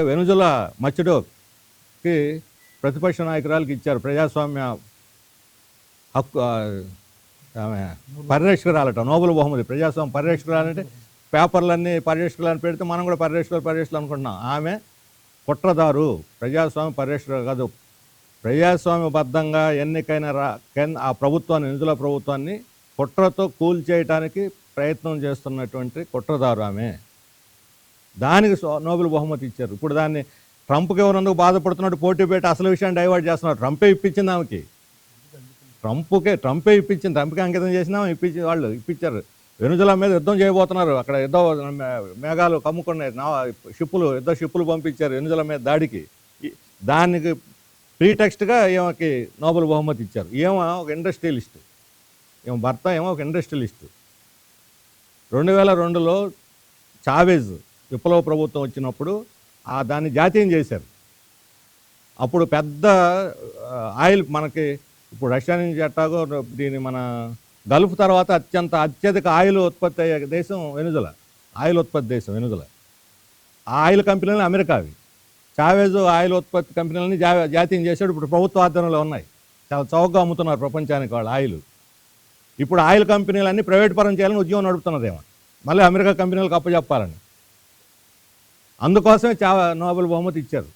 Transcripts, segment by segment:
వెనుజుల మచ్చడోకి ప్రతిపక్ష నాయకురాలకి ఇచ్చారు ప్రజాస్వామ్య హక్కు ఆమె పరిరక్షకురాలట నోబెల్ బహుమతి. ప్రజాస్వామ్య పరిరక్షకురాలంటే పేపర్లన్నీ పరిరక్షకులని పెడితే మనం కూడా పరిరక్షకులు పరిరక్షకులు అనుకుంటున్నాం. ఆమె కుట్రదారు ప్రజాస్వామ్య పరిరక్షకులు కాదు. ప్రజాస్వామ్యబద్ధంగా ఎన్నికైన రా ఆ ప్రభుత్వాన్ని నిధుల ప్రభుత్వాన్ని కుట్రతో కూల్చేయటానికి ప్రయత్నం చేస్తున్నటువంటి కుట్రదారు ఆమె. దానికి నోబెల్ బహుమతి ఇచ్చారు. ఇప్పుడు దాన్ని ట్రంప్కి ఎవరందుకు బాధపడుతున్నాడు పోటీ పెట్టి అసలు విషయాన్ని డైవర్ట్ చేస్తున్నాడు. ట్రంపే ఇప్పించింది ఆమెకి. ట్రంప్కే ట్రంపే ఇప్పించింది. ట్రంప్కి అంకితం చేసినా ఇప్పించి వాళ్ళు ఇప్పించారు. వెనుజులా మీద యుద్ధం చేయబోతున్నారు. అక్కడ యుద్ధ మేఘాలు కమ్ముకున్నాయి. నా షిప్పులు యుద్ధ షిప్పులు పంపించారు వెనుజులా మీద దాడికి. దానికి ప్రీటెక్స్ట్గా ఈమెకి నోబెల్ బహుమతి ఇచ్చారు. ఏమో ఒక ఇండస్ట్రియలిస్ట్. ఏమో భర్త ఏమో ఒక ఇండస్ట్రియలిస్ట్. రెండు వేల రెండులో చావేజ్ విప్లవ ప్రభుత్వం వచ్చినప్పుడు ఆ దాన్ని జాతీయం చేశారు. అప్పుడు పెద్ద ఆయిల్ మనకి ఇప్పుడు రష్యా నుంచి ఎట్టాగో దీని మన గల్ఫ్ తర్వాత అత్యంత అత్యధిక ఆయిల్ ఉత్పత్తి అయ్యే దేశం వెనుజుల. ఆయిల్ ఉత్పత్తి దేశం వెనుజుల. ఆ ఆయిల్ కంపెనీలు అమెరికావి. చావేజ్ ఆయిల్ ఉత్పత్తి కంపెనీలని జా జాతీయం చేశాడు. ఇప్పుడు ప్రభుత్వ ఆధ్వర్యంలో ఉన్నాయి. చాలా చౌకగా అమ్ముతున్నారు ప్రపంచానికి వాళ్ళు ఆయిల్. ఇప్పుడు ఆయిల్ కంపెనీలన్నీ ప్రైవేట్ పరం చేయాలని ఉద్యమం నడుపుతున్నదేమో. మళ్ళీ అమెరికా కంపెనీలకు అప్పచెప్పాలని అందుకోసమే చా నోబెల్ బహుమతి ఇచ్చారు.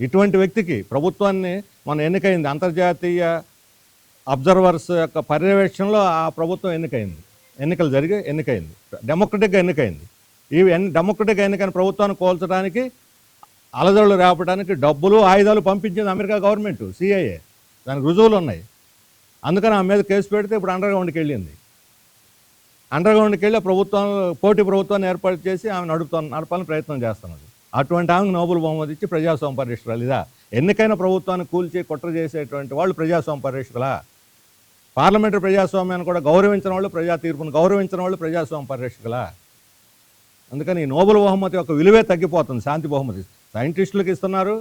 ఇటువంటి వ్యక్తికి ప్రభుత్వాన్ని మన ఎన్నికైంది అంతర్జాతీయ అబ్జర్వర్స్ యొక్క పర్యవేక్షణలో ఆ ప్రభుత్వం ఎన్నికైంది. ఎన్నికలు జరిగి ఎన్నికైంది. డెమోక్రటిక్గా ఎన్నికైంది. ఈ ఎన్ డెమోక్రటిక్గా ఎన్నికైన ప్రభుత్వాన్ని కోల్చడానికి అలజడులు రేపడానికి డబ్బులు ఆయుధాలు పంపించింది అమెరికా గవర్నమెంట్ సిఐఏ. దానికి రుజువులు ఉన్నాయి. అందుకని ఆమె మీద కేసు పెడితే ఇప్పుడు అండర్గ్రౌండ్కి వెళ్ళింది. అండర్ గ్రౌండ్కి వెళ్ళి ప్రభుత్వం పోటీ ప్రభుత్వాన్ని ఏర్పాటు చేసి ఆమె నడుపుతా నడపాలని ప్రయత్నం చేస్తున్నది. అటువంటి ఆమెకు నోబుల్ బహుమతి ఇచ్చి ప్రజాస్వామ్య పరిరక్షకులు ఇదా? ఎన్నికైన ప్రభుత్వాన్ని కూల్చి కుట్ర చేసేటువంటి వాళ్ళు ప్రజాస్వామ్య పరిరక్షకులా పార్లమెంటరీ ప్రజాస్వామ్యాన్ని కూడా గౌరవించిన వాళ్ళు ప్రజా తీర్పును గౌరవించిన వాళ్ళు ప్రజాస్వామ్య పరిరక్షకులా అందుకని ఈ నోబెల్ బహుమతి యొక్క విలువే తగ్గిపోతుంది శాంతి బహుమతి. సైంటిస్టులకు ఇస్తున్నారు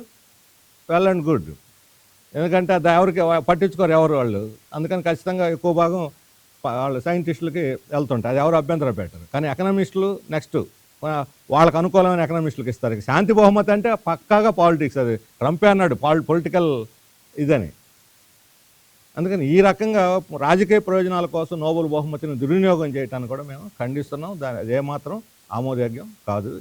వెల్ అండ్ గుడ్. ఎందుకంటే అది ఎవరికి పట్టించుకోరు ఎవరు వాళ్ళు. అందుకని ఖచ్చితంగా ఎక్కువ భాగం వాళ్ళు సైంటిస్టులకి వెళ్తుంటాయి అది ఎవరు అభ్యంతరం పెట్టరు. కానీ ఎకనామిస్టులు నెక్స్ట్ వాళ్ళకు అనుకూలమైన ఎకనామిస్టులకు ఇస్తారు. శాంతి బహుమతి అంటే పక్కాగా పాలిటిక్స్ అది. ట్రంపే అన్నాడు పాల్ పొలిటికల్ ఇదని. అందుకని ఈ రకంగా రాజకీయ ప్రయోజనాల కోసం నోబెల్ బహుమతిని దుర్వినియోగం చేయటాన్ని కూడా మేము ఖండిస్తున్నాం. దాని అదేమాత్రం ఆమోదయోగ్యం కాదు.